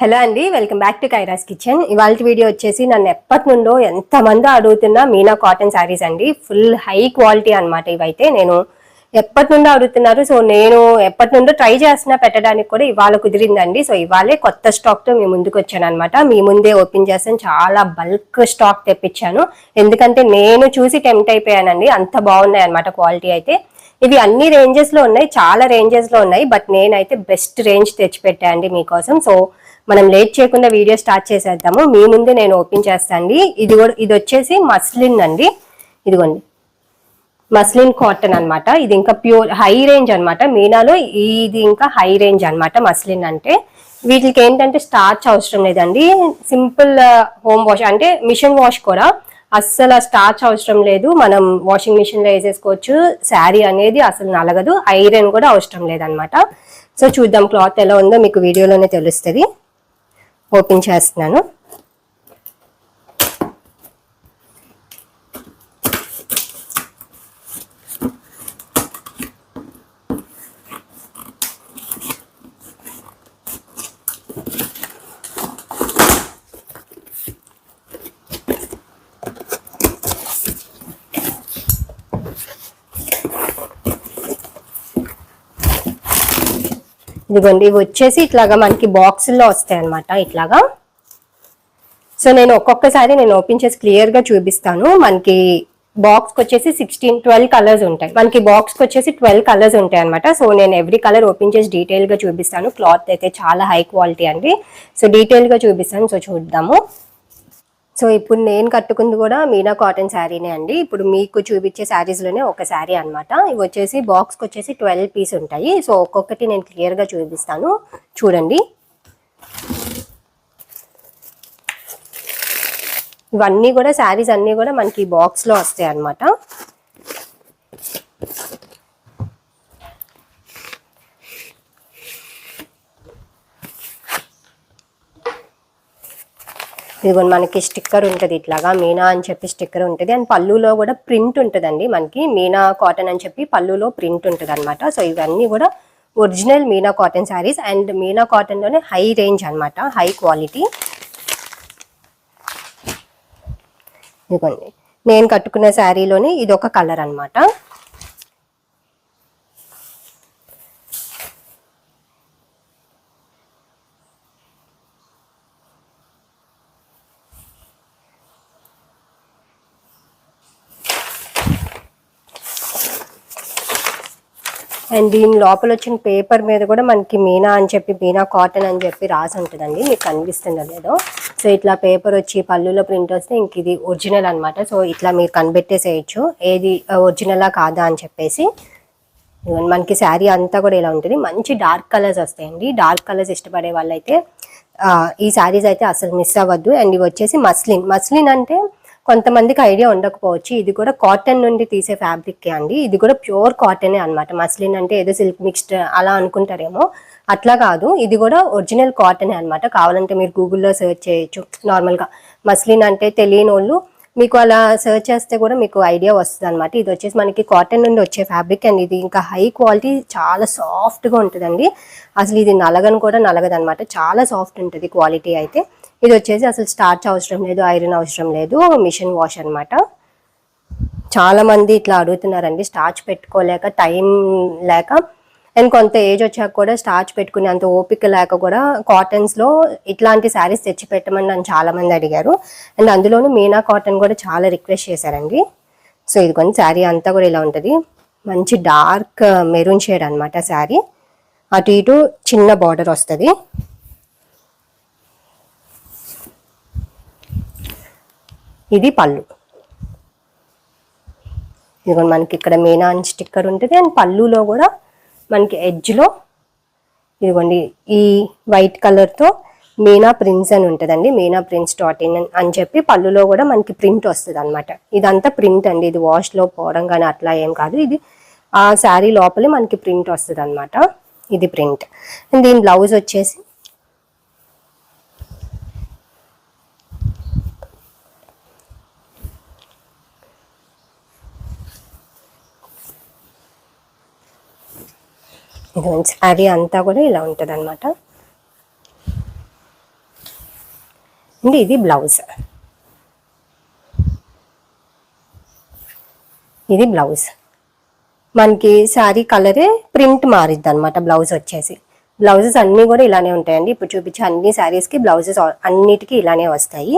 Hello అండి welcome back to Kaira's kitchen. ఇవాళ video వచ్చేసి నన్ను ఎప్పటి నుండో ఎంతమంది అడుగుతున్నా మీనా కాటన్ శారీస్ అండి. ఫుల్ హై క్వాలిటీ అనమాట ఇవైతే. నేను ఎప్పటి నుండో అడుగుతున్నారు. సో నేను ఎప్పటి నుండో ట్రై చేస్తున్నా పెట్టడానికి కూడా ఇవాళ కుదిరిందండి. సో ఇవాళే కొత్త స్టాక్తో మీ ముందుకు వచ్చాను అనమాట మీ ముందే ఓపెన్ చేస్తాను చాలా బల్క్ స్టాక్ తెప్పించాను. ఎందుకంటే నేను చూసి టెంప్ట్ అయిపోయానండి. అంత బాగున్నాయి అనమాట క్వాలిటీ అయితే. ఇవి అన్ని రేంజెస్లో ఉన్నాయి. చాలా రేంజెస్లో ఉన్నాయి. బట్ నేనైతే బెస్ట్ రేంజ్ తెచ్చిపెట్టా అండి మీకోసం. సో మనం లేట్ చేయకుండా వీడియో స్టార్ట్ చేసేద్దాము. మీ ముందే నేను ఓపెన్ చేస్తాను ఇది కూడా ఇది వచ్చేసి మస్లిన్ అండి. ఇదిగోండి. మస్లిన్ కాటన్ అన్నమాట. ఇది ఇంకా ప్యూర్ హై రేంజ్ అనమాట మీనాలో ఇది ఇంకా హై రేంజ్ అన్నమాట మస్లిన్ అంటే. వీటికి ఏంటంటే స్టార్చ్ అవసరం లేదండి. సింపుల్ హోమ్ వాష్ అంటే మిషన్ వాష్ కూడా. అస్సలు స్టార్చ్ అవసరం లేదు. మనం వాషింగ్ మిషన్లో వేసేసుకోవచ్చు. శారీ అనేది అసలు నలగదు. ఐరన్ కూడా అవసరం లేదనమాట సో చూద్దాం క్లాత్ ఎలా ఉందో మీకు వీడియోలోనే తెలుస్తుంది. ఓపెన్ చేస్తున్నాను. ఇదిగోండి ఇవి వచ్చేసి ఇట్లాగా మనకి బాక్సుల్లో వస్తాయి అనమాట ఇట్లాగా. సో నేను ఒక్కొక్కసారి నేను ఓపెన్ చేసి క్లియర్గా చూపిస్తాను. మనకి బాక్స్ వచ్చేసి సిక్స్టీన్ ట్వెల్వ్ కలర్స్ ఉంటాయి. మనకి బాక్స్కి వచ్చేసి ట్వెల్వ్ కలర్స్ ఉంటాయి అనమాట సో నేను ఎవ్రీ కలర్ ఓపెన్ చేసి డీటెయిల్గా చూపిస్తాను. క్లాత్ అయితే చాలా హై క్వాలిటీ అండి. సో డీటెయిల్గా చూపిస్తాను. సో చూద్దాము. సో ఇప్పుడు నేను కట్టుకుంది కూడా మీనా కాటన్ శారీనే అండి. ఇప్పుడు మీకు చూపించే శారీస్లోనే ఒక శారీ అన్నమాట. ఇవి వచ్చేసి బాక్స్కి వచ్చేసి ట్వెల్వ్ పీస్ ఉంటాయి. సో ఒక్కొక్కటి నేను క్లియర్గా చూపిస్తాను. చూడండి. ఇవన్నీ కూడా శారీస్ అన్నీ కూడా మనకి బాక్స్లో వస్తాయి అన్నమాట. ఇదిగోండి మనకి స్టిక్కర్ ఉంటుంది ఇట్లాగా మీనా అని చెప్పి స్టిక్కర్ ఉంటుంది. అండ్ పళ్ళులో కూడా ప్రింట్ ఉంటుందండి మనకి. మీనా కాటన్ అని చెప్పి పళ్ళులో ప్రింట్ ఉంటుంది అనమాట సో ఇవన్నీ కూడా original Meena cotton saris. And Meena కాటన్లోనే high range అనమాట హై క్వాలిటీ. ఇదిగోండి. నేను కట్టుకున్న శారీలోని ఇది ఒక కలర్ అనమాట అండ్ దీని లోపల వచ్చిన పేపర్ మీద కూడా మనకి మీనా అని చెప్పి మీనా కాటన్ అని చెప్పి రాసి ఉంటుందండి. మీకు కనిపిస్తుందో లేదో సో ఇట్లా పేపర్ వచ్చి పళ్ళులో ప్రింట్ వస్తే ఇంక ఇది ఒరిజినల్ అన్నమాట. సో ఇట్లా మీరు కనిపెట్టేసేయచ్చు. ఏది ఒరిజినలా కాదా అని చెప్పేసి. మనకి శారీ అంతా కూడా ఇలా ఉంటుంది. మంచి డార్క్ కలర్స్ వస్తాయండి. డార్క్ కలర్స్ ఇష్టపడే వాళ్ళైతే ఈ శారీస్ అయితే అసలు మిస్ అవ్వద్దు. అండ్ ఇవి వచ్చేసి మస్లిన్. మస్లిన్ అంటే కొంతమందికి ఐడియా ఉండకపోవచ్చు. ఇది కూడా కాటన్ నుండి తీసే ఫ్యాబ్రిక్కే అండి. ఇది కూడా ప్యూర్ కాటనే అన్నమాట. మస్లిన్ అంటే ఏదో సిల్క్ మిక్స్డ్ అలా అనుకుంటారేమో. అట్లా కాదు. ఇది కూడా ఒరిజినల్ కాటనే అన్నమాట. కావాలంటే మీరు గూగుల్లో సెర్చ్ చేయొచ్చు. నార్మల్గా మస్లిన్ అంటే తెలియని వాళ్ళు మీకు అలా సెర్చ్ చేస్తే కూడా మీకు ఐడియా వస్తుంది అనమాట ఇది వచ్చేసి మనకి కాటన్ నుండి వచ్చే ఫ్యాబ్రిక్ అండ్. ఇది ఇంకా హై క్వాలిటీ చాలా సాఫ్ట్గా ఉంటుందండి. అసలు ఇది నలగను కూడా నలగదు చాలా సాఫ్ట్ ఉంటుంది క్వాలిటీ అయితే. ఇది వచ్చేసి అసలు స్టార్చ్ అవసరం లేదు ఐరన్ అవసరం లేదు మిషన్ వాష్ అన్నమాట. చాలా మంది ఇట్లా అడుగుతున్నారండి స్టార్చ్ పెట్టుకోలేక టైం లేక. అండ్ కొంత ఏజ్ వచ్చాక కూడా స్టార్చ్ పెట్టుకునే అంత ఓపిక లేక కూడా కాటన్స్లో ఇట్లాంటి శారీస్ తెచ్చి పెట్టమని నన్ను చాలా మంది అడిగారు. అండ్ అందులోనూ మీనా కాటన్ కూడా చాలా రిక్వెస్ట్ చేశారండి. సో ఇది కొన్ని శారీ అంతా కూడా ఇలా ఉంటుంది. మంచి డార్క్ మెరూన్ షేడ్ అనమాట శారీ అటు ఇటు చిన్న బార్డర్ వస్తుంది. ఇది పళ్ళు. ఇదిగోండి మనకి ఇక్కడ మీనా అని స్టిక్కర్ ఉంటుంది అండ్ పళ్ళులో కూడా మనకి ఎడ్జ్లో ఇదిగోండి ఈ వైట్ కలర్తో మీనా ప్రింట్స్ అని ఉంటుందండి. మీనా ప్రింట్స్ డాట్ ఇన్ అని చెప్పి పళ్ళులో కూడా మనకి ప్రింట్ వస్తుంది అనమాట ఇదంతా ప్రింట్ అండి. ఇది వాష్లో పోవడం కానీ అట్లా ఏం కాదు. ఇది ఆ శారీ లోపలే మనకి ప్రింట్ వస్తుంది అనమాట ఇది ప్రింట్. అండ్ దీని బ్లౌజ్ వచ్చేసి ఇది శారీ అంతా కూడా ఇలా ఉంటుంది అనమాట అండి ఇది బ్లౌజ్. ఇది బ్లౌజ్. మనకి శారీ కలరే ప్రింట్ మారిద్ది అనమాట బ్లౌజ్ వచ్చేసి. బ్లౌజెస్ అన్నీ కూడా ఇలానే ఉంటాయండి. ఇప్పుడు చూపించే అన్ని శారీస్కి బ్లౌజెస్ అన్నిటికీ ఇలానే వస్తాయి.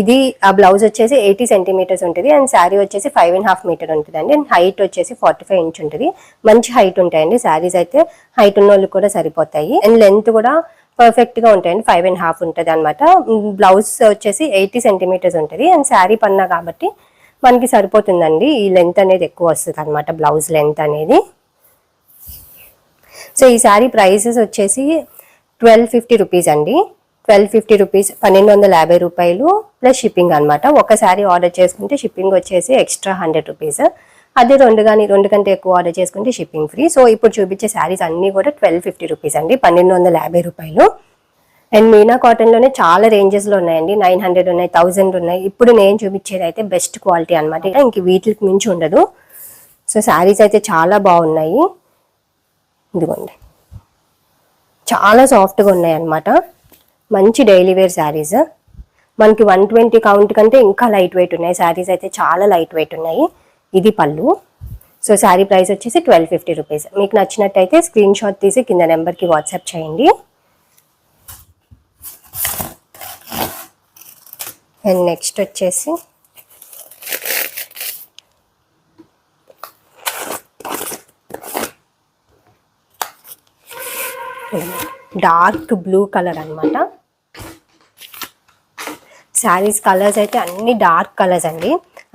ఇది ఆ బ్లౌజ్ వచ్చేసి ఎయిటీ సెంటీమీటర్స్ ఉంటుంది అండ్ శారీ వచ్చేసి ఫైవ్ అండ్ హాఫ్ మీటర్ ఉంటుంది అండి అండ్ హైట్ వచ్చేసి ఫార్టీ ఫైవ్ ఇంచ్ ఉంటుంది. మంచి హైట్ ఉంటాయండి శారీస్ అయితే. హైట్ ఉన్న వాళ్ళకి కూడా సరిపోతాయి. అండ్ లెంత్ కూడా పర్ఫెక్ట్గా ఉంటాయండి. ఫైవ్ అండ్ హాఫ్ ఉంటుంది అనమాట బ్లౌజ్ వచ్చేసి ఎయిటీ సెంటీమీటర్స్ ఉంటుంది. అండ్ శారీ పన్నా కాబట్టి మనకి సరిపోతుందండి. ఈ లెంత్ అనేది ఎక్కువ వస్తుంది అనమాట బ్లౌజ్ లెంత్ అనేది. సో ఈ శారీ ప్రైసెస్ వచ్చేసి ట్వెల్వ్ ఫిఫ్టీ రూపీస్ అండి. ట్వెల్వ్ ఫిఫ్టీ రూపీస్ పన్నెండు వందల యాభై రూపాయలు ప్లస్ షిప్పింగ్ అనమాట ఒక శారీ ఆర్డర్ చేసుకుంటే షిప్పింగ్ వచ్చేసి ఎక్స్ట్రా హండ్రెడ్ రూపీస్ అదే రెండు కానీ రెండు కంటే ఎక్కువ ఆర్డర్ చేసుకుంటే షిప్పింగ్ ఫ్రీ సో ఇప్పుడు చూపించే శారీస్ అన్నీ కూడా ట్వెల్వ్ ఫిఫ్టీ రూపీస్ అండి పన్నెండు వందల యాభై రూపాయలు. అండ్ మీనా కాటన్లోనే చాలా రేంజెస్లో ఉన్నాయండి నైన్ హండ్రెడ్ ఉన్నాయి థౌజండ్ ఉన్నాయి. ఇప్పుడు నేను చూపించేది అయితే బెస్ట్ క్వాలిటీ అనమాట ఇంక వీటికి మించి ఉండదు. సో శారీస్ అయితే చాలా బాగున్నాయి. ఇదిగోండి. చాలా సాఫ్ట్గా ఉన్నాయి అన్నమాట. మంచి డైలీ వేర్ శారీస్. మనకి వన్ ట్వంటీ కౌంట్ కంటే ఇంకా లైట్ వెయిట్ ఉన్నాయి. శారీస్ అయితే చాలా లైట్ వెయిట్ ఉన్నాయి. ఇది పళ్ళు. సో శారీ ప్రైస్ వచ్చేసి ట్వెల్వ్ ఫిఫ్టీ రూపీస్. మీకు నచ్చినట్టయితే స్క్రీన్ షాట్ తీసి కింద నెంబర్కి వాట్సాప్ చేయండి. అండ్ నెక్స్ట్ వచ్చేసి డార్క్ బ్లూ కలర్ అనమాట శారీస్ కలర్స్ అయితే అన్ని డార్క్ కలర్స్ అండి.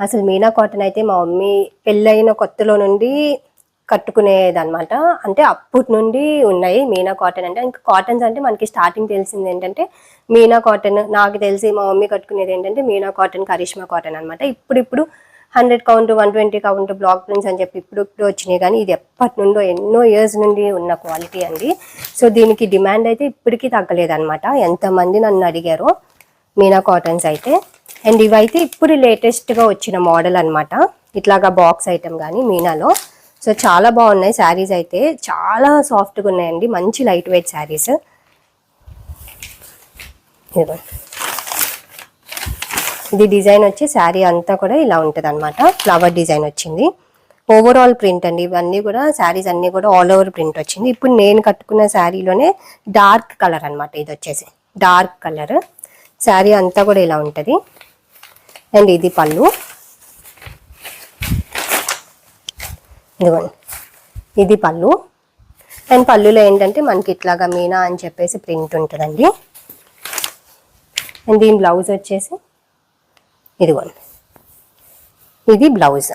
అసలు మీనా కాటన్ అయితే మా మమ్మీ పెళ్ళైన కొత్తలో నుండి కట్టుకునేది అనమాట అంటే అప్పటి నుండి ఉన్నాయి మీనా కాటన్ అంటే. ఇంకా కాటన్స్ అంటే మనకి స్టార్టింగ్ తెలిసింది ఏంటంటే మీనా కాటన్. నాకు తెలిసి మా మమ్మీ కట్టుకునేది ఏంటంటే మీనా కాటన్ కరిష్మా కాటన్ అనమాట ఇప్పుడు ఇప్పుడు hundred count one twenty count block prints అని చెప్పి ఇప్పుడు ఇప్పుడు వచ్చినాయి. కానీ ఇది ఎప్పటి నుండో ఎన్నో ఇయర్స్ నుండి ఉన్న క్వాలిటీ అండి. సో దీనికి డిమాండ్ అయితే ఇప్పటికీ తగ్గలేదు అనమాట ఎంతమంది నన్ను అడిగారో మీనా కాటన్స్ అయితే. అండ్ ఇవైతే ఇప్పుడు లేటెస్ట్గా వచ్చిన మోడల్ అనమాట ఇట్లాగా బాక్స్ ఐటమ్ కానీ మీనాలో. సో చాలా బాగున్నాయి శారీస్ అయితే. చాలా సాఫ్ట్గా ఉన్నాయండి. మంచి లైట్ వెయిట్ శారీస్. ఇది డిజైన్ వచ్చి శారీ అంతా కూడా ఇలా ఉంటుంది అనమాట ఫ్లవర్ డిజైన్ వచ్చింది. ఓవరాల్ ప్రింట్ అండి. ఇవన్నీ కూడా శారీస్ అన్నీ కూడా ఆల్ ఓవర్ ప్రింట్ వచ్చింది. ఇప్పుడు నేను కట్టుకున్న శారీలోనే డార్క్ కలర్ అన్నమాట ఇది వచ్చేసి. Dark colour. శారీ అంతా కూడా ఇలా ఉంటుంది. అండ్ ఇది పళ్ళు. ఇదిగోండి. ఇది పళ్ళు. అండ్ పళ్ళులో ఏంటంటే మనకి ఇట్లాగా మీనా అని చెప్పేసి ప్రింట్ ఉంటుందండి. అండ్ దీని బ్లౌజ్ వచ్చేసి ఇదిగోండి. ఇది బ్లౌజ్.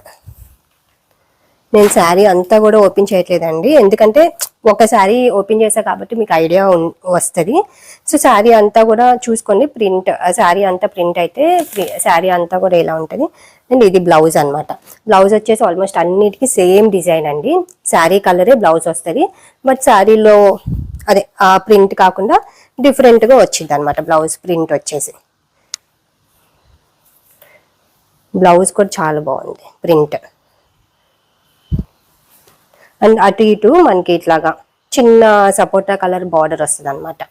నేను శారీ అంతా కూడా ఓపెన్ చేయట్లేదండి. ఎందుకంటే ఒక శారీ ఓపెన్ చేసా కాబట్టి మీకు ఐడియా వస్తుంది. సో శారీ అంతా కూడా చూసుకోండి. ప్రింట్ శారీ అంతా ప్రింట్ అయితే శారీ అంతా కూడా ఇలా ఉంటుంది? అండ్ ఇది బ్లౌజ్ అన్నమాట. బ్లౌజ్ వచ్చేసి ఆల్మోస్ట్ అన్నిటికీ సేమ్ డిజైన్ అండి. శారీ కలరే బ్లౌజ్ వస్తుంది. బట్ శారీలో అదే ఆ ప్రింట్ కాకుండా డిఫరెంట్గా వచ్చింది అనమాట బ్లౌజ్ ప్రింట్ వచ్చేసి. బ్లౌజ్ కూడా చాలా బాగుంది ప్రింట్. అండ్ అటు ఇటు మనకి ఇట్లాగా చిన్న సపోటా కలర్ బార్డర్ వస్తుంది అనమాట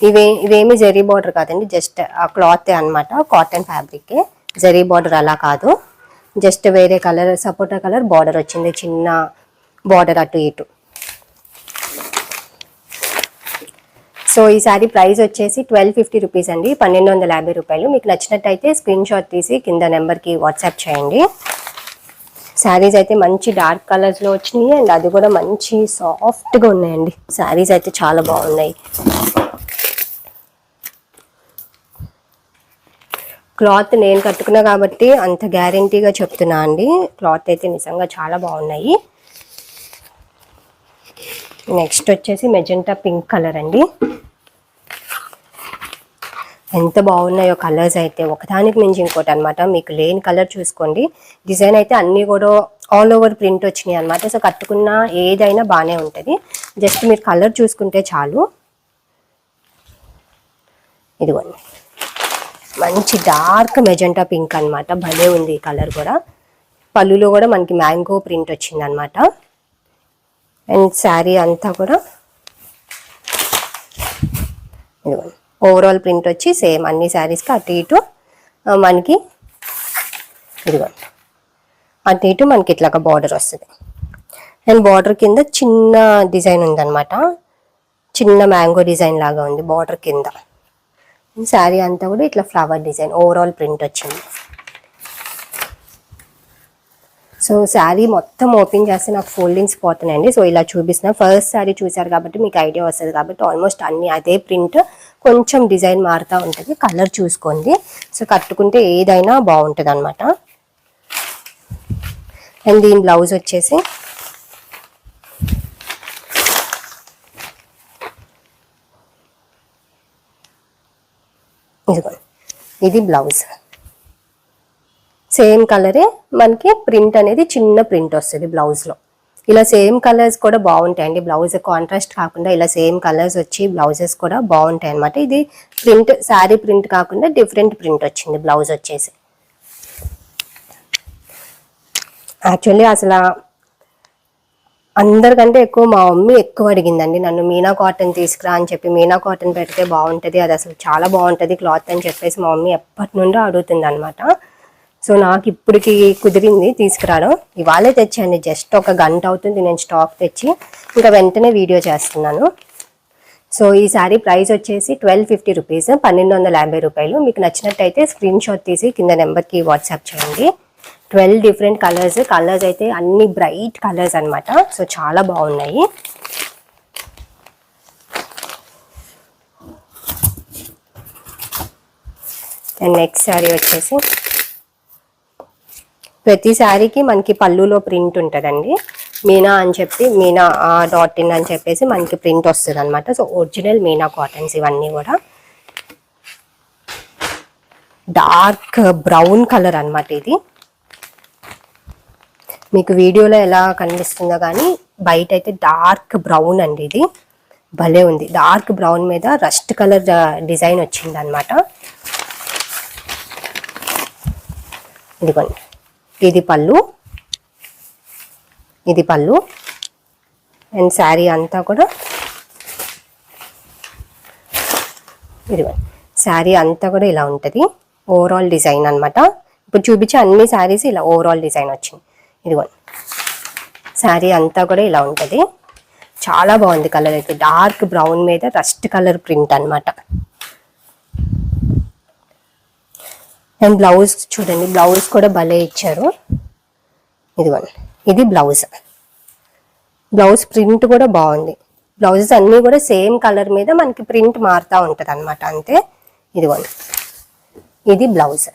ఇవే ఇవేమి జరీ బార్డర్ కాదండి జస్ట్ ఆ క్లాత్ అన్నమాట కాటన్ ఫ్యాబ్రిక్. జరీ బార్డర్ అలా కాదు. జస్ట్ వేరే కలర్ సపోటా కలర్ బార్డర్ వచ్చింది చిన్న బార్డర్ అటు ఇటు. సో ఈ సారీ ప్రైస్ వచ్చేసి ట్వెల్వ్ ఫిఫ్టీ రూపీస్ అండి పన్నెండు వందల యాభై రూపాయలు. మీకు నచ్చినట్టయితే స్క్రీన్ షాట్ తీసి కింద నెంబర్కి వాట్సాప్ చేయండి. శారీస్ అయితే మంచి డార్క్ కలర్స్లో వచ్చినాయి అండ్ అది కూడా మంచి సాఫ్ట్గా ఉన్నాయండి. శారీస్ అయితే చాలా బాగున్నాయి. క్లాత్ నేను కట్టుకున్నా కాబట్టి అంత గ్యారంటీగా చెప్తున్నా అండి. క్లాత్ అయితే నిజంగా చాలా బాగున్నాయి. నెక్స్ట్ వచ్చేసి మెజెంటా పింక్ కలర్ అండి. ఎంత బాగున్నాయో కలర్స్ అయితే. ఒకదానికి మించి ఇంకోటి అనమాట మీకు లేని కలర్ చూసుకోండి. డిజైన్ అయితే అన్నీ కూడా ఆల్ ఓవర్ ప్రింట్ వచ్చినాయి అనమాట సో కట్టుకున్న ఏదైనా బాగానే ఉంటుంది. జస్ట్ మీరు కలర్ చూసుకుంటే చాలు. ఇదిగోండి. మంచి డార్క్ మెజెంటా పింక్ అనమాట భలే ఉంది ఈ కలర్ కూడా. పళ్ళులో కూడా మనకి మ్యాంగో ప్రింట్ వచ్చింది అనమాట అండ్ శారీ అంతా కూడా. ఇదిగోండి. ఓవరాల్ ప్రింట్ వచ్చి సేమ్ అన్ని శారీస్కి అటు ఇటు మనకి ఇదిగోండి అటు ఇటు మనకి ఇట్లా బార్డర్ వస్తుంది. అండ్ బార్డర్ కింద చిన్న డిజైన్ ఉందన్నమాట. చిన్న మ్యాంగో డిజైన్ లాగా ఉంది బార్డర్ కింద. శారీ అంతా కూడా ఇట్లా ఫ్లవర్ డిజైన్ ఓవరాల్ ప్రింట్ వచ్చింది. సో శారీ మొత్తం ఓపెన్ చేస్తే నాకు ఫోల్డింగ్స్ పోతున్నాయండి. సో ఇలా చూపిస్తున్నా. ఫస్ట్ శారీ చూసారు కాబట్టి మీకు ఐడియా వస్తుంది కాబట్టి ఆల్మోస్ట్ అన్ని అదే ప్రింట్ కొంచెం డిజైన్ మారుతూ ఉంటుంది. కలర్ చూసుకోండి. సో కట్టుకుంటే ఏదైనా బాగుంటుంది అనమాట అండ్ దీని బ్లౌజ్ వచ్చేసి ఇది బ్లౌజ్ సేమ్ కలరే మనకి ప్రింట్ అనేది చిన్న ప్రింట్ వస్తుంది బ్లౌజ్లో ఇలా సేమ్ కలర్స్ కూడా బాగుంటాయండి. బ్లౌజ్ కాంట్రాస్ట్ కాకుండా ఇలా సేమ్ కలర్స్ వచ్చి బ్లౌజెస్ కూడా బాగుంటాయి అనమాట ఇది ప్రింట్ శారీ ప్రింట్ కాకుండా డిఫరెంట్ ప్రింట్ వచ్చింది బ్లౌజ్ వచ్చేసి. యాక్చువల్లీ అసలు అందరికంటే ఎక్కువ మా మమ్మీ ఎక్కువ అడిగిందండి. నన్ను మీనా కాటన్ తీసుకురా అని చెప్పి మీనా కాటన్ పెడితే బాగుంటుంది అది అసలు చాలా బాగుంటుంది క్లాత్ అని చెప్పేసి మా మమ్మీ ఎప్పటి నుండో అడుగుతుంది అనమాట సో నాకు ఇప్పటికి కుదిరింది తీసుకురావడం. ఇవాళే తెచ్చాను. జస్ట్ ఒక గంట అవుతుంది నేను స్టాక్ తెచ్చి ఇంకా వెంటనే వీడియో చేస్తున్నాను. సో ఈ శారీ ప్రైస్ వచ్చేసి ట్వెల్వ్ ఫిఫ్టీ రూపీస్ పన్నెండు వందల యాభై రూపాయలు. మీకు నచ్చినట్టయితే స్క్రీన్ షాట్ తీసి కింద నెంబర్కి వాట్సాప్ చేయండి. ట్వెల్వ్ డిఫరెంట్ కలర్స్ కలర్స్ అయితే అన్ని బ్రైట్ కలర్స్ అనమాట సో చాలా బాగున్నాయి. అండ్ నెక్స్ట్ శారీ వచ్చేసి ప్రతి శారీకి మనకి పళ్ళులో ప్రింట్ ఉంటుందండి. మీనా అని చెప్పి మీనా డాట్ ఇన్ అని చెప్పేసి మనకి ప్రింట్ వస్తుంది అనమాట సో ఒరిజినల్ మీనా కాటన్స్ ఇవన్నీ కూడా. డార్క్ బ్రౌన్ కలర్ అన్నమాట ఇది. మీకు వీడియోలో ఎలా కనిపిస్తుందో కానీ బయట అయితే డార్క్ బ్రౌన్ అండి ఇది. భలే ఉంది. డార్క్ బ్రౌన్ మీద రస్ట్ కలర్ డిజైన్ వచ్చింది అనమాట ఇదిగోండి. ఇది పళ్ళు. ఇది పళ్ళు. అండ్ శారీ అంతా కూడా ఇదిగో శారీ అంతా కూడా ఇలా ఉంటుంది. ఓవరాల్ డిజైన్ అన్నమాట. ఇప్పుడు చూపించే అన్ని శారీస్ ఇలా ఓవరాల్ డిజైన్ వచ్చింది. ఇదిగో శారీ అంతా కూడా ఇలా ఉంటుంది. చాలా బాగుంది కలర్ అయితే. డార్క్ బ్రౌన్ మీద రస్ట్ కలర్ ప్రింట్ అనమాట అండ్ బ్లౌజ్ చూడండి బ్లౌజ్ కూడా భలే ఇచ్చారు. ఇదిగోండి ఇది బ్లౌజ్. బ్లౌజ్ ప్రింట్ కూడా బాగుంది. బ్లౌజెస్ అన్నీ కూడా సేమ్ కలర్ మీద మనకి ప్రింట్ మారుతూ ఉంటుంది అనమాట అంతే? ఇదిగోండి ఇది బ్లౌజ్.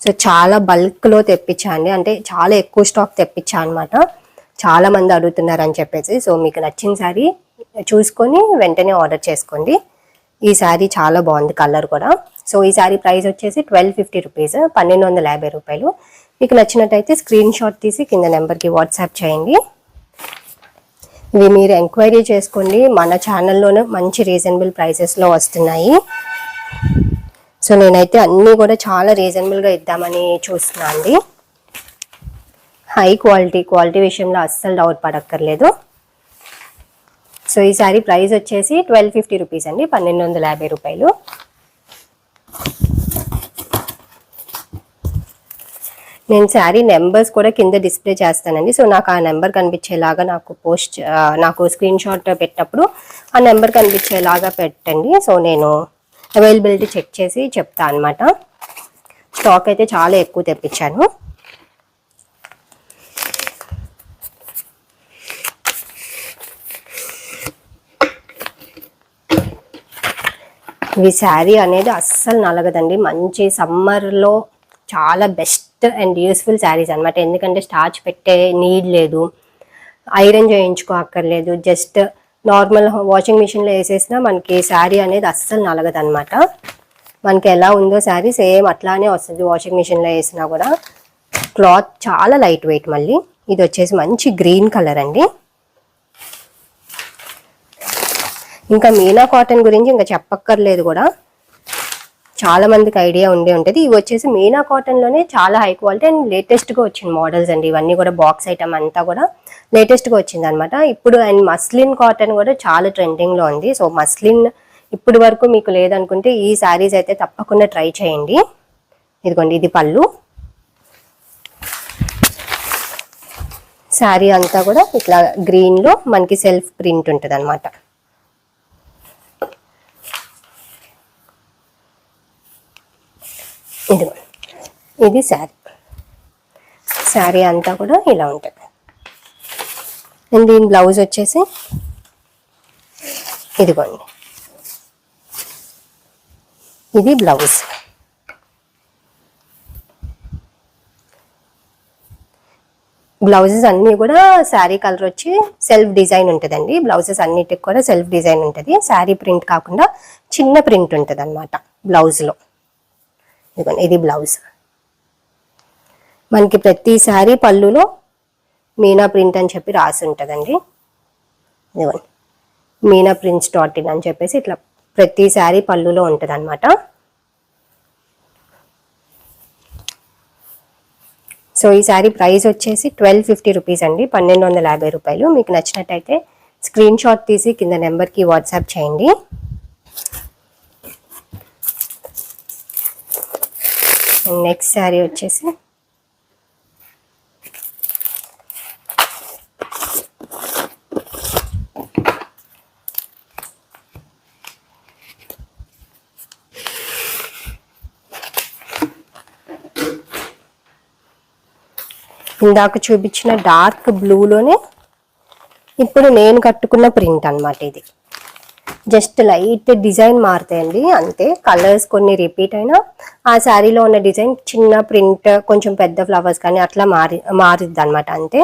సో చాలా బల్క్లో తెప్పించండి అంటే చాలా ఎక్కువ స్టాక్ తెప్పించా అనమాట చాలా మంది అడుగుతున్నారు అని చెప్పేసి సో మీకు నచ్చిన శారీ చూసుకొని వెంటనే ఆర్డర్ చేసుకోండి. ఈ శారీ చాలా బాగుంది కలర్ కూడా. సో ఈ శారీ ప్రైస్ వచ్చేసి ట్వెల్వ్ ఫిఫ్టీ రూపీస్ పన్నెండు వందల యాభై రూపాయలు. మీకు నచ్చినట్టయితే స్క్రీన్ షాట్ తీసి కింద నెంబర్కి వాట్సాప్ చేయండి. ఇవి మీరు ఎంక్వైరీ చేసుకోండి. మన ఛానల్లోనే మంచి రీజనబుల్ ప్రైసెస్లో వస్తున్నాయి. సో నేనైతే అన్నీ కూడా చాలా రీజనబుల్గా ఇద్దామని చూస్తున్నా అండి హై క్వాలిటీ క్వాలిటీ విషయంలో అస్సలు డౌట్ పడక్కర్లేదు. సో ఈ శారీ ప్రైస్ వచ్చేసి ట్వెల్వ్ ఫిఫ్టీ రూపీస్ అండి పన్నెండు వందల యాభై రూపాయలు. నేను శారీ నెంబర్స్ కూడా కింద డిస్ప్లే చేస్తానండి. సో నాకు ఆ నెంబర్ కనిపించేలాగా నాకు పోస్ట్ నాకు స్క్రీన్ షాట్ పెట్టినప్పుడు ఆ నెంబర్ కనిపించేలాగా పెట్టండి. సో నేను అవైలబిలిటీ చెక్ చేసి చెప్తా అనమాట స్టాక్ అయితే చాలా ఎక్కువ తెప్పించాను. ఈ శారీ అనేది అస్సలు నలగదండి. మంచి సమ్మర్లో చాలా బెస్ట్ అండ్ యూస్ఫుల్ శారీస్ అనమాట ఎందుకంటే స్టార్చ్ పెట్టే నీడ్ లేదు. ఐరన్ చేయించుకో అక్కర్లేదు జస్ట్ నార్మల్ వాషింగ్ మిషన్లో వేసేసినా మనకి శారీ అనేది అస్సలు నలగదనమాట మనకి ఎలా ఉందో శారీ సేమ్ అట్లానే వస్తుంది వాషింగ్ మిషన్లో వేసినా కూడా. క్లాత్ చాలా లైట్ వెయిట్ మళ్ళీ. ఇది వచ్చేసి మంచి గ్రీన్ కలర్ అండి. ఇంకా మీనా కాటన్ గురించి ఇంకా చెప్పక్కర్లేదు కూడా. చాలా మందికి ఐడియా ఉండే ఉంటుంది. ఇవి వచ్చేసి మీనా కాటన్లోనే చాలా హై క్వాలిటీ అండ్ లేటెస్ట్గా మోడల్స్ అండి. ఇవన్నీ కూడా బాక్స్ ఐటమ్ అంతా కూడా లేటెస్ట్గా వచ్చింది అనమాట ఇప్పుడు అండ్ మస్లిన్ కాటన్ కూడా చాలా ట్రెండింగ్లో ఉంది. సో మస్లిన్ ఇప్పటి వరకు మీకు లేదనుకుంటే ఈ శారీస్ అయితే తప్పకుండా ట్రై చేయండి. ఇదిగోండి ఇది పళ్ళు. శారీ అంతా కూడా ఇట్లా గ్రీన్లో మనకి సెల్ఫ్ ప్రింట్ ఉంటుంది అనమాట ఇదిగో ఇది శారీ. శారీ అంతా కూడా ఇలా ఉంటుంది. అండ్ దీని బ్లౌజ్ వచ్చేసి ఇదిగోండి. ఇది బ్లౌజ్. బ్లౌజెస్ అన్నీ కూడా శారీ కలర్ వచ్చి సెల్ఫ్ డిజైన్ ఉంటుందండి. బ్లౌజెస్ అన్నిటికి కూడా సెల్ఫ్ డిజైన్ ఉంటుంది. శారీ ప్రింట్ కాకుండా చిన్న ప్రింట్ ఉంటుంది అనమాట బ్లౌజ్లో. ఇదిగోండి ఇది బ్లౌజ్ మనకి ప్రతిసారి పళ్ళులో మీనా ప్రింట్ అని చెప్పి రాసి ఉంటుందండి. ఇదిగోండి మీనా ప్రింట్స్ డాట్ ఇన్ అని చెప్పేసి ఇట్లా ప్రతిసారి పళ్ళులో ఉంటుంది అనమాట సో ఈ శారీ ప్రైస్ వచ్చేసి ట్వెల్వ్ ఫిఫ్టీ రూపీస్ అండి. పన్నెండు వందల యాభై రూపాయలు. మీకు నచ్చినట్టయితే స్క్రీన్ షాట్ తీసి కింద నెంబర్కి వాట్సాప్ చేయండి. నెక్స్ట్ శారీ వచ్చేసి. ఇందాక చూపించిన డార్క్ బ్లూలోనే ఇప్పుడు నేను కట్టుకున్న ప్రింట్ అన్నమాట ఇది. జస్ట్ లైట్ డిజైన్ మారుతాయండి. అంతే కలర్స్ కొన్ని రిపీట్ అయినా ఆ శారీలో ఉన్న డిజైన్ చిన్న ప్రింట్ కొంచెం పెద్ద ఫ్లవర్స్ కానీ అట్లా మారి మారిద్ది అనమాట అంతే.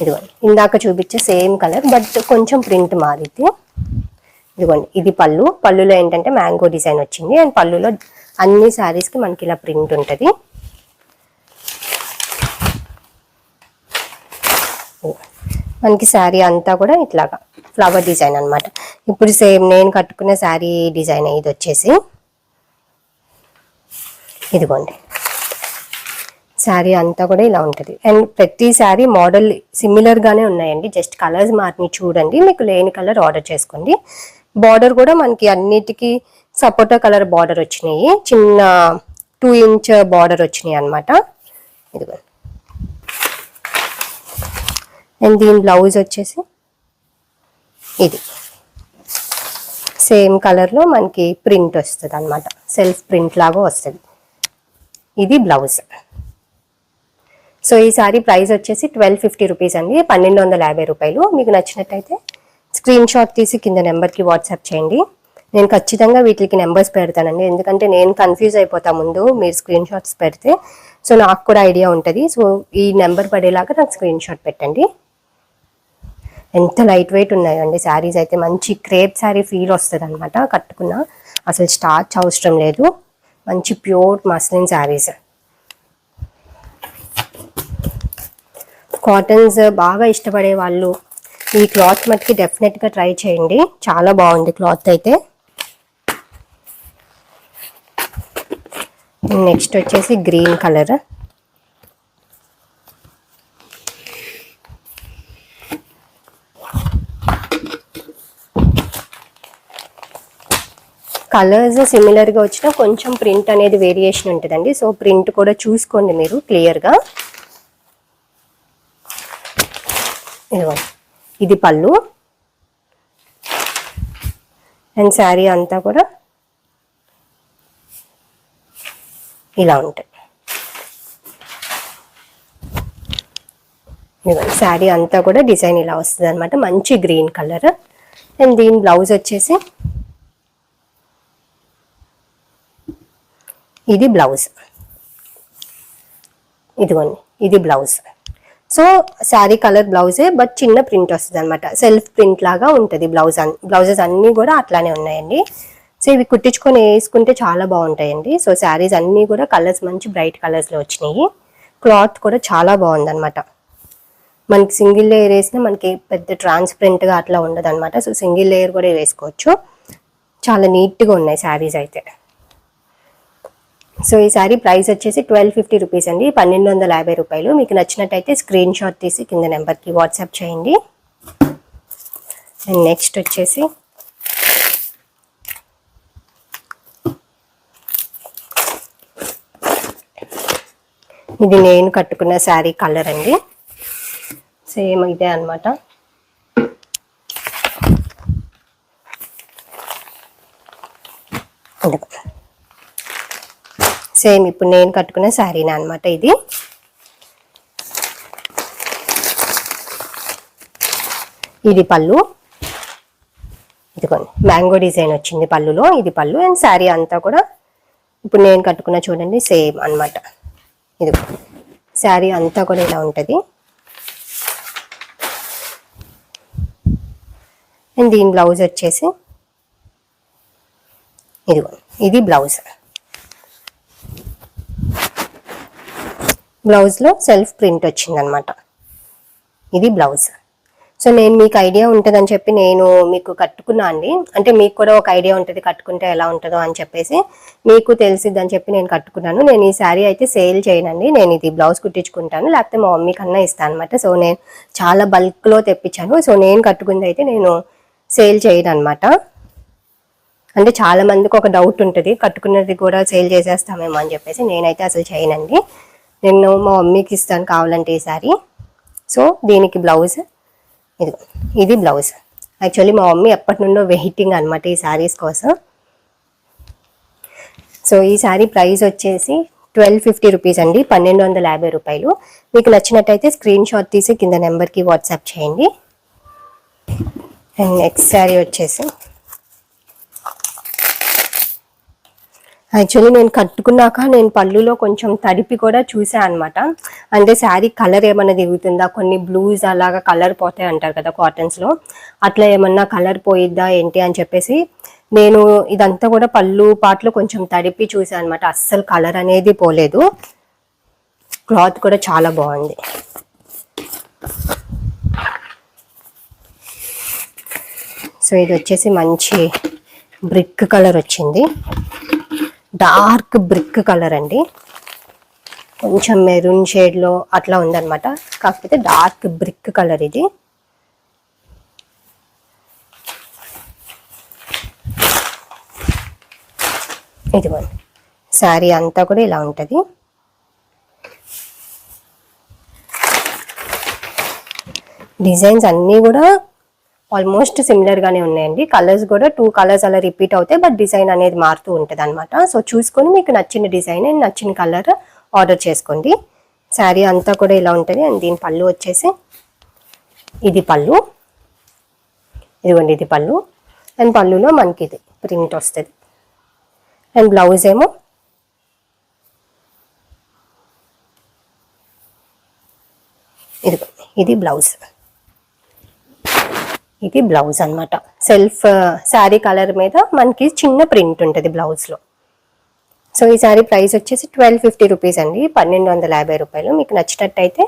ఇదిగోండి. ఇందాక చూపించే సేమ్ కలర్ బట్ కొంచెం ప్రింట్ మారిద్ది. ఇదిగోండి. ఇది పళ్ళు. పళ్ళులో ఏంటంటే మ్యాంగో డిజైన్ వచ్చింది. అండ్ పళ్ళులో అన్ని శారీస్కి మనకి ఇలా ప్రింట్ ఉంటుంది. మనకి శారీ అంతా కూడా ఇట్లాగా. ఫ్లవర్ డిజైన్ అనమాట ఇప్పుడు సేమ్ నేను కట్టుకున్న శారీ డిజైన్ ఇది వచ్చేసి ఇదిగోండి. శారీ అంతా కూడా ఇలా ఉంటుంది. అండ్ ప్రతి శారీ మోడల్ సిమిలర్గానే ఉన్నాయండి. జస్ట్ కలర్స్ మార్ని చూడండి. మీకు లేని కలర్ ఆర్డర్ చేసుకోండి. బార్డర్ కూడా మనకి అన్నిటికీ సపోటా కలర్ బార్డర్ వచ్చినాయి. చిన్న టూ ఇంచ్ బార్డర్ వచ్చినాయి అనమాట ఇదిగోండి. అండ్ దీని బ్లౌజ్ వచ్చేసి ఇది. సేమ్ కలర్లో మనకి ప్రింట్ వస్తుంది అనమాట సెల్ఫ్ ప్రింట్ లాగా వస్తుంది. ఇది బ్లౌజ్ సో ఈ సారీ ప్రైస్ వచ్చేసి ట్వెల్వ్ ఫిఫ్టీ రూపీస్ అండి. పన్నెండు వందల యాభై రూపాయలు. మీకు నచ్చినట్టయితే స్క్రీన్ షాట్ తీసి కింద నెంబర్కి వాట్సాప్ చేయండి. నేను ఖచ్చితంగా వీటికి నెంబర్స్ పెడతానండి. ఎందుకంటే నేను కన్ఫ్యూజ్ అయిపోతా ముందు మీరు స్క్రీన్ షాట్స్ పెడితే. సో నాకు కూడా ఐడియా ఉంటుంది. సో ఈ నెంబర్ పడేలాగా నాకు స్క్రీన్ షాట్ పెట్టండి. ఎంత లైట్ వెయిట్ ఉన్నాయండి శారీస్ అయితే మంచి క్రేప్ శారీ ఫీల్ వస్తుంది అనమాట కట్టుకున్న. అసలు స్టార్చ్ అవసరం లేదు. మంచి ప్యూర్ మస్లిన్ శారీస్ కాటన్స్ బాగా ఇష్టపడే వాళ్ళు ఈ క్లాత్ మట్టుకి డెఫినెట్గా ట్రై చేయండి. చాలా బాగుంది క్లాత్ అయితే. నెక్స్ట్ వచ్చేసి గ్రీన్ కలర్ కలర్స్ సిమిలర్గా వచ్చినా కొంచెం ప్రింట్ అనేది వేరియేషన్ ఉంటుందండి. సో ప్రింట్ కూడా చూసుకోండి మీరు క్లియర్గా ఇది పళ్ళు. అండ్ శారీ అంతా కూడా ఇలా ఉంటుంది శారీ అంతా కూడా డిజైన్ ఇలా వస్తుంది అనమాట మంచి గ్రీన్ కలర్ అండ్ దీని బ్లౌజ్ వచ్చేసి ఇది బ్లౌజ్. ఇదిగోండి ఇది బ్లౌజ్. సో శారీ కలర్ బ్లౌజే బట్ చిన్న ప్రింట్ వస్తుంది అనమాట సెల్ఫ్ ప్రింట్ లాగా ఉంటుంది బ్లౌజ్ అన్ బ్లౌజెస్ అన్నీ కూడా అట్లానే ఉన్నాయండి. సో ఇవి కుట్టించుకొని వేసుకుంటే చాలా బాగుంటాయండి. సో శారీస్ అన్నీ కూడా కలర్స్ మంచి బ్రైట్ కలర్స్లో వచ్చినాయి. క్లాత్ కూడా చాలా బాగుంది అనమాట మనకి సింగిల్ లేయర్ వేసినా మనకి పెద్ద ట్రాన్స్పరెంట్గా అట్లా ఉండదు అనమాట సో సింగిల్ లేయర్ కూడా వేసుకోవచ్చు. చాలా నీట్గా ఉన్నాయి శారీస్ అయితే. సో ఈ సారీ ప్రైస్ వచ్చేసి ట్వెల్వ్ ఫిఫ్టీ రూపీస్ అండి. పన్నెండు వందల యాభై రూపాయలు. మీకు నచ్చినట్టయితే స్క్రీన్ షాట్ తీసి కింద నెంబర్కి వాట్సాప్ చేయండి. అండ్ నెక్స్ట్ వచ్చేసి ఇది నేను కట్టుకున్న శారీ కలర్ అండి. సేమ్ ఇదే అనమాట ఇదిగో సేమ్ ఇప్పుడు నేను కట్టుకున్న శారీనే అనమాట ఇది. ఇది పళ్ళు. ఇదిగోండి మ్యాంగో డిజైన్ వచ్చింది పళ్ళులో ఇది పళ్ళు అండ్ శారీ అంతా కూడా ఇప్పుడు నేను కట్టుకున్న చూడండి సేమ్ అన్నమాట. ఇది శారీ అంతా కూడా ఇలా ఉంటుంది. అండ్ దీని బ్లౌజ్ వచ్చేసి ఇదిగో ఇది బ్లౌజ్ బ్లౌజ్లో సెల్ఫ్ ప్రింట్ వచ్చిందనమాట. ఇది బ్లౌజ్. సో నేను మీకు ఐడియా ఉంటుందని చెప్పి నేను మీకు కట్టుకున్నా అండి. అంటే మీకు కూడా ఒక ఐడియా ఉంటుంది కట్టుకుంటే ఎలా ఉంటుందో అని చెప్పేసి మీకు తెలిసిద్దని చెప్పి నేను కట్టుకున్నాను. నేను ఈ శారీ అయితే సేల్ చేయనండి. నేను ఇది బ్లౌజ్ కుట్టించుకుంటాను. లేకపోతే మా మమ్మీ కన్నా ఇస్తాను అనమాట సో నేను చాలా బల్క్లో తెప్పించాను. సో నేను కట్టుకుంది అయితే నేను సేల్ చేయను అనమాట అంటే చాలా మందికి ఒక డౌట్ ఉంటుంది. కట్టుకున్నది కూడా సేల్ చేసేస్తామేమో అని చెప్పేసి నేనైతే అసలు చేయనండి. నేను మా మమ్మీకి ఇస్తాను కావాలంటే ఈ సారీ. సో దీనికి బ్లౌజ్. ఇది ఇది బ్లౌజ్. యాక్చువల్లీ మా మమ్మీ ఎప్పటి నుండో వెయిటింగ్ అనమాట ఈ శారీస్ కోసం. సో ఈ శారీ ప్రైస్ వచ్చేసి ట్వెల్వ్ ఫిఫ్టీ రూపీస్ అండి పన్నెండు వందల యాభై రూపాయలు. మీకు నచ్చినట్టయితే స్క్రీన్ షాట్ తీసి కింద నెంబర్కి వాట్సాప్ చేయండి. అండ్ నెక్స్ట్ శారీ వచ్చేసి యాక్చువల్లీ నేను కట్టుకున్నాక నేను పళ్ళులో కొంచెం తడిపి కూడా చూసాను అనమాట అంటే శారీ కలర్ ఏమైనా దిగుతుందా కొన్ని బ్లూస్ అలాగా కలర్ పోతాయి అంటారు కదా కాటన్స్లో అట్లా ఏమన్నా కలర్ పోయిద్దా ఏంటి అని చెప్పేసి నేను ఇదంతా కూడా పళ్ళు పాటలు కొంచెం తడిపి చూసాను అనమాట అస్సలు కలర్ అనేది పోలేదు. క్లాత్ కూడా చాలా బాగుంది. సో ఇది వచ్చేసి మంచి బ్రిక్ కలర్ వచ్చింది. డార్క్ బ్రిక్ కలర్ అండి. కొంచెం మెరూన్ షేడ్లో అట్లా ఉందన్నమాట. కాకపోతే డార్క్ బ్రిక్ కలర్ ఇది. ఇదిగోండి. శారీ అంతా కూడా ఇలా ఉంటుంది. డిజైన్స్ అన్నీ కూడా ఆల్మోస్ట్ సిమిలర్ గానే ఉన్నాయండి. కలర్స్ కూడా టూ కలర్స్ అలా రిపీట్ అవుతాయి బట్ డిజైన్ అనేది మారుతూ ఉంటుంది అనమాట సో చూసుకొని మీకు నచ్చిన డిజైన్ అండ్ నచ్చిన కలర్ ఆర్డర్ చేసుకోండి. శారీ అంతా కూడా ఇలా ఉంటుంది. అండ్ దీని పళ్ళు వచ్చేసి ఇది పళ్ళు. ఇదిగోండి ఇది పళ్ళు. అండ్ పళ్ళులో మనకి ఇది ప్రింట్ వస్తుంది. అండ్ బ్లౌజ్ ఏమో ఇదిగోండి ఇది బ్లౌజ్ ఇది బ్లౌజ్ అన్నమాట. సెల్ఫ్ శారీ కలర్ మీద మనకి చిన్న ప్రింట్ ఉంటుంది బ్లౌజ్లో. సో ఈ శారీ ప్రైస్ వచ్చేసి ట్వెల్వ్ ఫిఫ్టీ రూపీస్ అండి. పన్నెండు వందల యాభై రూపాయలు. మీకు నచ్చినట్టయితే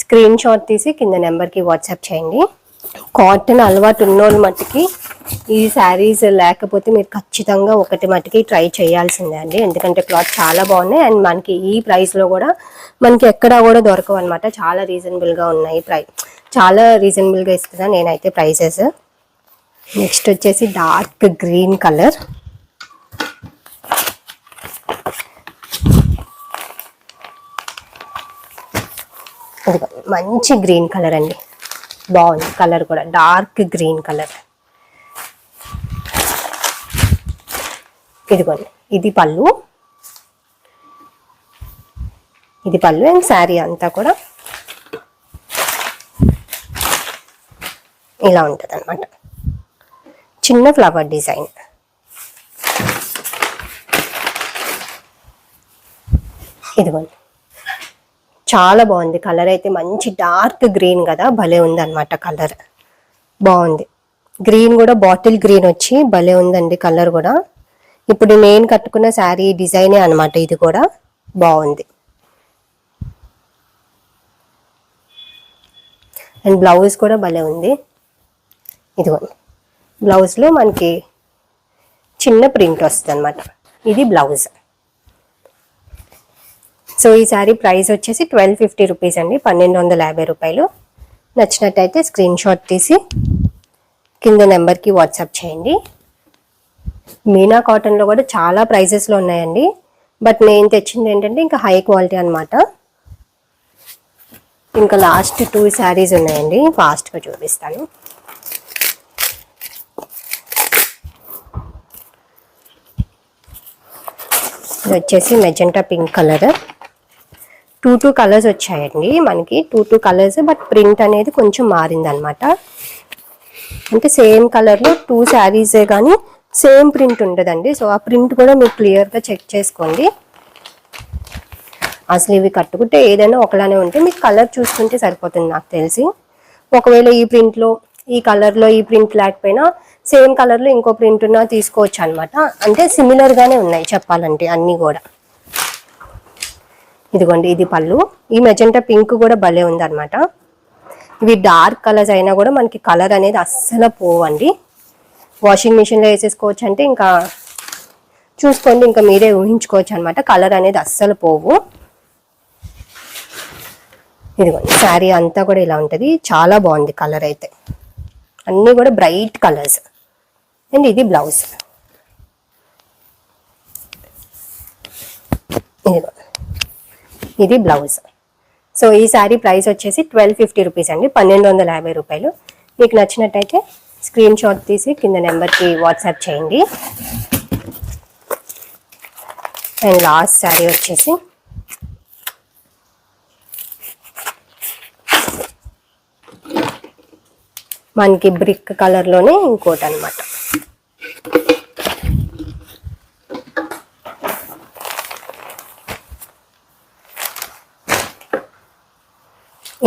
స్క్రీన్ షాట్ తీసి కింద నెంబర్కి వాట్సాప్ చేయండి. కాటన్ అలవాటు ఉన్నోళ్ళు మట్టుకి ఈ శారీస్ లేకపోతే మీరు ఖచ్చితంగా ఒకటి మట్టుకి ట్రై చేయాల్సిందే అండి. ఎందుకంటే క్లాత్ చాలా బాగున్నాయి. అండ్ మనకి ఈ ప్రైస్లో కూడా మనకి ఎక్కడా కూడా దొరకవు అనమాట చాలా రీజనబుల్గా ఉన్నాయి. ప్రై చాలా రీజనబుల్గా ఇస్తున్నా నేనైతే ప్రైసెస్ నెక్స్ట్ వచ్చేసి డార్క్ గ్రీన్ కలర్ మంచి గ్రీన్ కలర్ అండి. బాగుంది కలర్ కూడా డార్క్ గ్రీన్ కలర్ ఇదిగోండి ఇది పళ్ళు. ఇది పళ్ళు అండ్ శారీ అంతా కూడా. ఇలా ఉంటుంది అనమాట చిన్న ఫ్లవర్ డిజైన్. ఇదిగోండి. చాలా బాగుంది. కలర్ అయితే మంచి డార్క్ గ్రీన్ కదా భలే ఉంది అనమాట కలర్. బాగుంది. గ్రీన్ కూడా బాటిల్ గ్రీన్ వచ్చి భలే ఉందండి కలర్ కూడా. ఇప్పుడు నేను కట్టుకున్న శారీ డిజైనే అనమాట ఇది కూడా. బాగుంది. అండ్ బ్లౌజ్ కూడా భలే ఉంది. ఇదిగోండి. బ్లౌజ్లో మనకి చిన్న ప్రింట్ వస్తుంది అనమాట ఇది బ్లౌజ్. సో ఈ శారీ ప్రైస్ వచ్చేసి ట్వెల్వ్ ఫిఫ్టీ రూపీస్ అండి. పన్నెండు వందల యాభై రూపాయలు. నచ్చినట్టయితే స్క్రీన్ షాట్ తీసి కింద నెంబర్కి వాట్సాప్ చేయండి. మీనా కాటన్లో కూడా చాలా ప్రైజెస్లో ఉన్నాయండి. బట్ నేను తెచ్చింది ఏంటంటే ఇంకా హై క్వాలిటీ అనమాట ఇంకా లాస్ట్ టూ శారీస్ ఉన్నాయండి. ఫాస్ట్గా చూపిస్తాను. ఇది వచ్చేసి magenta pink colour. Two two colours వచ్చాయండి. మనకి two two colours but print అనేది కొంచెం మారిందనమాట. అంటే సేమ్ కలర్లో టూ శారీసే కానీ సేమ్ ప్రింట్ ఉండదండి. సో ఆ ప్రింట్ కూడా మీరు క్లియర్గా చెక్ చేసుకోండి. అసలు ఇవి కట్టుకుంటే ఏదైనా ఒకలానే ఉంటే మీకు కలర్ చూసుకుంటే సరిపోతుంది నాకు తెలిసి. ఒకవేళ ఈ ప్రింట్లో ఈ కలర్లో ఈ ప్రింట్ లేకపోయినా సేమ్ కలర్లో ఇంకో ప్రింట్ ఉన్నా తీసుకోవచ్చు అనమాట అంటే సిమిలర్గానే ఉన్నాయి చెప్పాలంటే అన్నీ కూడా. ఇదిగోండి ఇది పళ్ళు. ఈ మెజెంటా పింక్ కూడా భలే ఉంది అనమాట ఇవి డార్క్ కలర్స్ అయినా కూడా మనకి కలర్ అనేది అస్సలు పోవండి. వాషింగ్ మిషన్లో వేసేసుకోవచ్చు అంటే ఇంకా చూసుకోండి ఇంకా మీరే ఊహించుకోవచ్చు అనమాట కలర్ అనేది అస్సలు పోవు. ఇదిగోండి శారీ అంతా కూడా ఇలా ఉంటుంది. చాలా బాగుంది కలర్ అయితే. అన్నీ కూడా బ్రైట్ కలర్స్ అండ్ ఇది బ్లౌజ్ ఇది బ్లౌజ్ సో ఈ శారీ ప్రైస్ వచ్చేసి ట్వెల్వ్ ఫిఫ్టీ రూపీస్ అండి. పన్నెండు వందల యాభై రూపాయలు. మీకు నచ్చినట్టయితే స్క్రీన్ షాట్ తీసి కింద నెంబర్కి వాట్సాప్ చేయండి. అండ్ లాస్ట్ శారీ వచ్చేసి మనకి బ్రిక్ కలర్లోనే ఇంకోటి అనమాట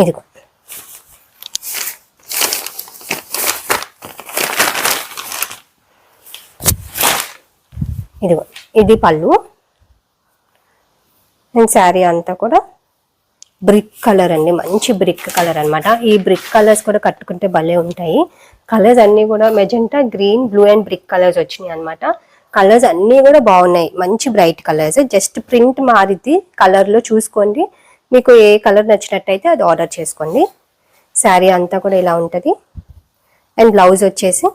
ఇదిగో. ఇదిగో ఇది పళ్ళు. అండ్ శారీ అంతా కూడా బ్రిక్ కలర్ అండి మంచి బ్రిక్ కలర్ అన్నమాట. ఈ బ్రిక్ కలర్స్ కూడా కట్టుకుంటే భలే ఉంటాయి. కలర్స్ అన్నీ కూడా magenta green blue and brick colours వచ్చినాయి అనమాట కలర్స్ అన్నీ కూడా బాగున్నాయి మంచి బ్రైట్ కలర్స్. జస్ట్ ప్రింట్ మారిద్ది కలర్లో చూసుకోండి. మీకు ఏ కలర్ నచ్చినట్టయితే అది ఆర్డర్ చేసుకోండి. శారీ అంతా కూడా ఇలా ఉంటుంది. అండ్ బ్లౌజ్ వచ్చేసి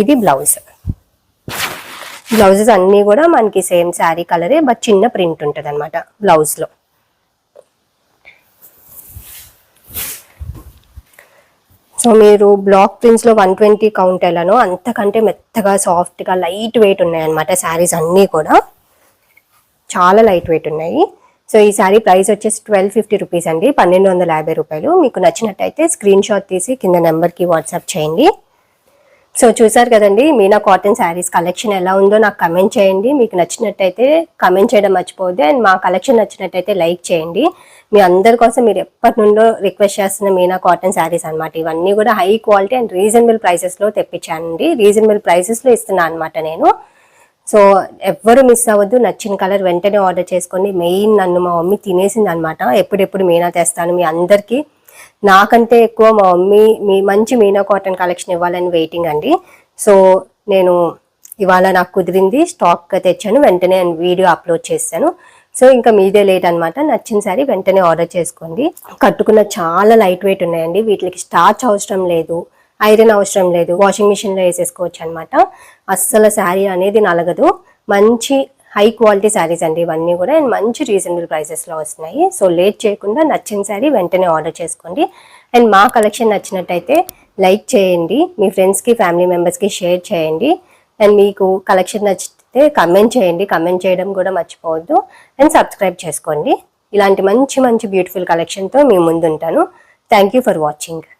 ఇది. బ్లౌజ్. బ్లౌజెస్ అన్నీ కూడా మనకి సేమ్ శారీ కలరే బట్ చిన్న ప్రింట్ ఉంటుంది అనమాట బ్లౌజ్లో. సో మీరు బ్లాక్ ప్రింట్స్లో వన్ ట్వంటీ కౌంట్ ఎలానో అంతకంటే మెత్తగా సాఫ్ట్గా లైట్ వెయిట్ ఉన్నాయన్నమాట శారీస్ అన్నీ కూడా. చాలా లైట్ వెయిట్ ఉన్నాయి. సో ఈ శారీ ప్రైస్ వచ్చేసి ట్వెల్వ్ ఫిఫ్టీ రూపీస్ అండి. పన్నెండు వందల యాభై రూపాయలు. మీకు నచ్చినట్టయితే స్క్రీన్ షాట్ తీసి కింద నెంబర్కి వాట్సాప్ చేయండి. సో చూసారు కదండి మీనా కాటన్ శారీస్ కలెక్షన్ ఎలా ఉందో నాకు కమెంట్ చేయండి. మీకు నచ్చినట్టయితే కమెంట్ చేయడం మర్చిపోవద్దు. అండ్ మా కలెక్షన్ నచ్చినట్టయితే లైక్ చేయండి. మీ అందరి కోసం మీరు ఎప్పటి నుండో రిక్వెస్ట్ చేస్తున్న మీనా కాటన్ శారీస్ అనమాట ఇవన్నీ కూడా హై క్వాలిటీ అండ్ రీజనబుల్ ప్రైసెస్లో తెప్పించానండి. రీజనబుల్ ప్రైసెస్లో ఇస్తున్నాను అనమాట నేను. సో ఎవ్వరు మిస్ అవ్వద్దు. నచ్చిన కలర్ వెంటనే ఆర్డర్ చేసుకోండి. మెయిన్ నన్ను మా మమ్మీ తినేసింది అనమాట ఎప్పుడెప్పుడు మీనా తెస్తాను మీ అందరికీ. నాకంటే ఎక్కువ మా మమ్మీ మీ మంచి మీనా కాటన్ కలెక్షన్ ఇవ్వాలని వెయిటింగ్ అండి. సో నేను ఇవాళ నాకు కుదిరింది. స్టాక్ తెచ్చాను. వెంటనే వీడియో అప్లోడ్ చేశాను సో ఇంకా మీదే లేట్ అనమాట నచ్చిన సారీ వెంటనే ఆర్డర్ చేసుకోండి. కట్టుకున్న చాలా లైట్ వెయిట్ ఉన్నాయండి. వీటికి స్టార్చ్ అవసరం లేదు. ఐరన్ అవసరం లేదు. వాషింగ్ మిషన్లో వేసేసుకోవచ్చు అనమాట అస్సలు శారీ అనేది నలగదు. మంచి హై క్వాలిటీ శారీస్ అండి ఇవన్నీ కూడా. అండ్ మంచి రీజనబుల్ ప్రైసెస్లో వస్తున్నాయి. సో లేట్ చేయకుండా నచ్చిన శారీ వెంటనే ఆర్డర్ చేసుకోండి. అండ్ మా కలెక్షన్ నచ్చినట్టయితే లైక్ చేయండి. మీ ఫ్రెండ్స్కి ఫ్యామిలీ మెంబర్స్కి షేర్ చేయండి. అండ్ మీకు కలెక్షన్ నచ్చితే కమెంట్ చేయండి. కమెంట్ చేయడం కూడా మర్చిపోవద్దు. అండ్ సబ్స్క్రైబ్ చేసుకోండి. ఇలాంటి మంచి మంచి బ్యూటిఫుల్ కలెక్షన్తో మీ ముందుంటాను. Thank you for watching.